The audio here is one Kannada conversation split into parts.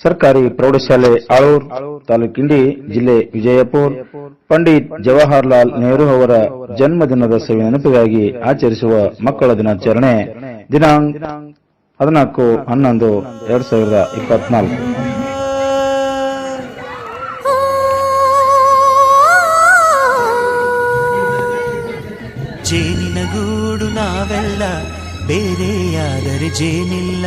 ಸರ್ಕಾರಿ ಪ್ರೌಢಶಾಲೆ ಆಳೂರ್ ತಾಲೂಕಿಂಡಿ ಜಿಲ್ಲೆ ವಿಜಯಪುರ್ ಪಂಡಿತ್ ಜವಾಹರಲಾಲ್ ನೆಹರು ಅವರ ಜನ್ಮದಿನದ ಸೇವೆ ನೆನಪಿಗಾಗಿ ಆಚರಿಸುವ ಮಕ್ಕಳ ದಿನಾಚರಣೆ ದಿನಾಂಕ ಹದಿನಾಲ್ಕು ಹನ್ನೊಂದು ಎರಡ್ ಸಾವಿರದ ಇಪ್ಪತ್ನಾಲ್ಕು. ಜೇನಿನ ಗೂಡು ನಾವೆಲ್ಲ ಬೇರೆಯಾದರೆ ಜೇನಿಲ್ಲ.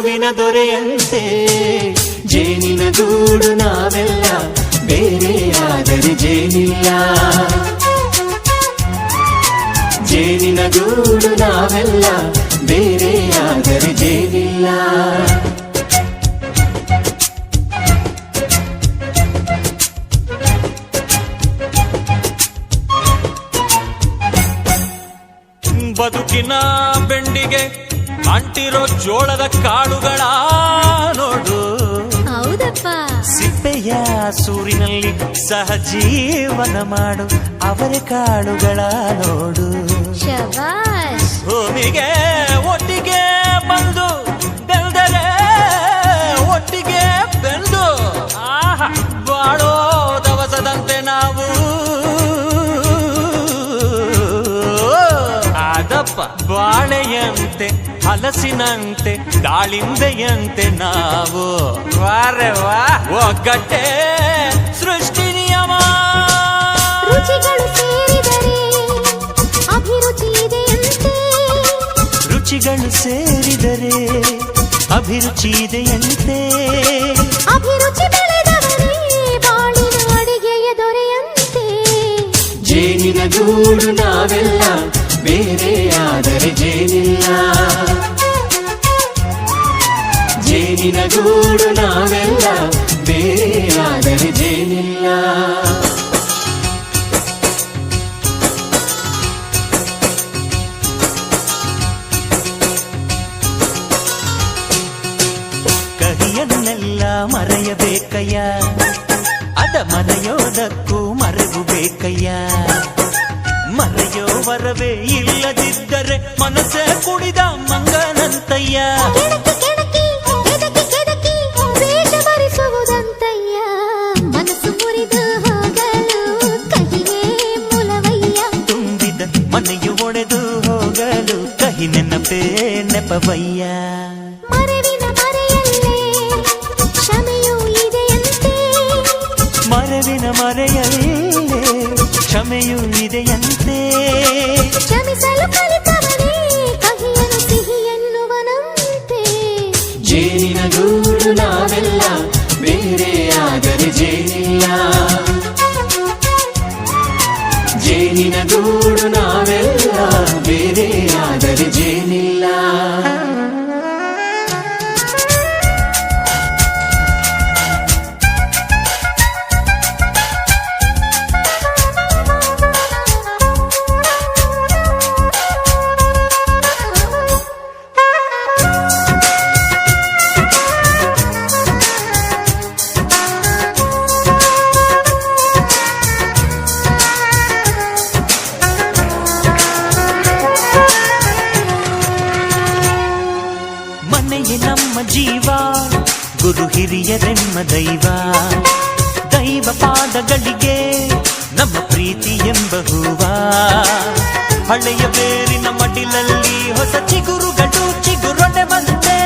ನಗುವಿನ ದೊರೆಯಂತೆ. ಜೇನಿನ ಗೂಡು ನಾವೆಲ್ಲ ಬೇರೆಯಾದರೆ ಜೇನಿಲ್ಲ. ಜೇನಿನ ಗೂಡು ನಾವೆಲ್ಲ ಬೇರೆಯಾದರೆ ಜೇನಿಲ್ಲ. ಬದುಕಿನ ಬೆಂಡಿಗೆ ಅಂಟಿರೋ ಜೋಳದ ಕಾಳುಗಳ ನೋಡು. ಹೌದಪ್ಪ. ಸಿಪ್ಪೆಯ ಸೂರಿನಲ್ಲಿ ಸಹಜೀವನ ಮಾಡು ಅವರ ಕಾಳುಗಳ ನೋಡು. ಭೂಮಿಗೆ ಹಲಸಿನಂತೆ ದಾಳಿಂಬೆಯಂತೆ ನಾವು. ವಾರೆ ವಾ. ಒಗ್ಗಟ್ಟೆ ಸೃಷ್ಟಿ ನಿಯಮ. ರುಚಿಗಳು ಸೇರಿದರೆ ಅಭಿರುಚಿ ಇದೆಯಂತೆ. ರುಚಿಗಳು ಸೇರಿದರೆ ಅಭಿರುಚಿ ಇದೆಯಂತೆ. ಅಭಿರುಚಿ ಬೆಳೆದವರೇ ಬಾಳಿನ ಅಡಿಗೆಯ ದೊರೆಯಂತೆ. ಜೇನಿನ ಗೂಡು ನಾವೆಲ್ಲ ಬೇರೆಯಾದರೆ ಜೇನಿಲ್ಲ. ಜೇನಿನ ಗೂಡು ನಾವೆಲ್ಲ ಬೇರೆಯಾದರೆ ಜೇನಿಲ್ಲ. ಕಹಿಯನ್ನೆಲ್ಲ ಮರೆಯಬೇಕಯ್ಯ. ಅದ ಮರೆಯೋದಕ್ಕೂ ಮರೆವು ಬೇಕಯ್ಯ ಮರೆಯೋ ವರವೇ ಇಲ್ಲದಿದ್ದರೆ ಮನಸ್ಸೇ ಕುಡಿದ ನೆನಪೇ ನೆಪವಯ್ಯ ಮರೆವಿನ ಮರೆಯಲ್ಲೇ ಕ್ಷಮೆಯೂ ಇದೆಯಂತೆ ಮರವಿನ ಮರೆಯಲ್ಲೇ ಕ್ಷಮೆಯೂ ಇದೆಯಂತೆ ಕ್ಷಮಿಸಲು ಕಲಿತವನೇ ಕಹಿಯನು ಸಿಹಿ ಎನ್ನುವನಂತೆ ಜೇನಿನ ಗೂಡು ನಾವೆಲ್ಲ ಬೇರೆಯಾದರೆ ಜೇನಿಲ್ಲ ಜೇನಿನ ಗೂಡು ನಾವೆಲ್ಲ ಬೇರೆಯಾದರೆ ಜೇನಿಲ್ಲ ಮನೆಯೇ ನಮ್ಮ ಜೀವ, ಗುರು ಹಿರಿಯರೆಮ್ಮ ದೈವ. ದೈವ ಪಾದಗಳಿಗೆ ನಮ್ಮ ಪ್ರೀತಿ ಎಂಬ ಹೂವ. ಹಳೆಯ ಬೇರಿನ ಮಡಿಲಲ್ಲಿ ಹೊಸ ಚಿಗುರುಗಳು ಚಿಗುರೊಡೆ ಬಂದೆ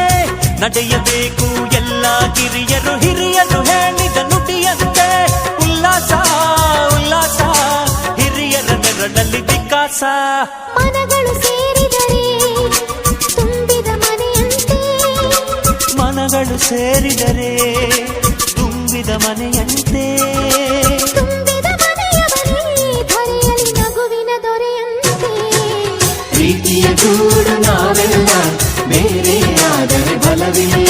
ನಡೆಯಬೇಕು ಎಲ್ಲ ಕಿರಿಯರು ಹಿರಿಯರು ಹೇಳಿದ ನುಡಿಯಂತೆ. ಉಲ್ಲಾಸ ಉಲ್ಲಾಸ, ಹಿರಿಯರ ನೆರಳಲ್ಲಿ ವಿಕಾಸ. ಸೇರಿದರೆ ತುಂಬಿದ ಮನೆಯಂತೆ. ತುಂಬಿದ ನಗುವಿನ ದೊರೆಯಂತೆ. ಪ್ರೀತಿಯ ದೂರು ನಾವೆಲ್ಲ ಬೇರೆ ಆದರೆ ಬಲವಿಲ್ಲ.